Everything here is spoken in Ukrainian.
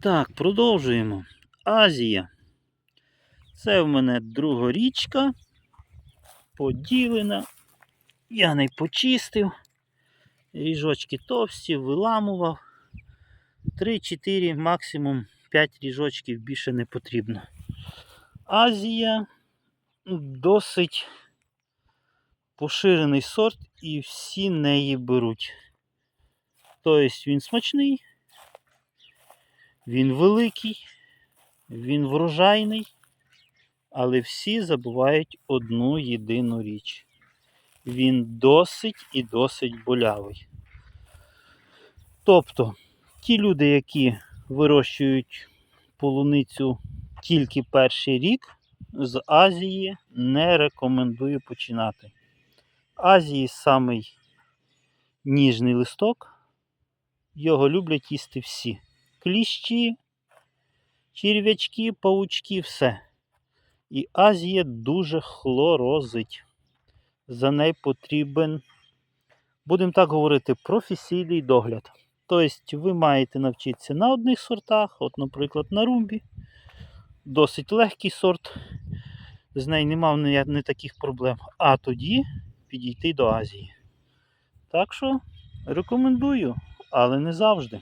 Так, продовжуємо. Азія. Це в мене другорічка. Поділена. Я не почистив. Ріжочки товсті, виламував. 3-4, максимум 5 ріжочків більше не потрібно. Азія досить поширений сорт і всі неї беруть. Тобто він смачний, він великий, він врожайний, але всі забувають одну єдину річ. Він досить і досить болявий. Тобто, ті люди, які вирощують полуницю тільки перший рік, з Азії не рекомендую починати. Азії самий ніжний листок. Його люблять їсти всі. Кліщі, черв'ячки, паучки, все. І Азія дуже хлорозить. За неї потрібен, будемо так говорити, професійний догляд. Тобто ви маєте навчитися на одних сортах, от, наприклад, на румбі. Досить легкий сорт, з нею не мав ні, ні таких проблем. А тоді підійти до Азії. Так що рекомендую, але не завжди.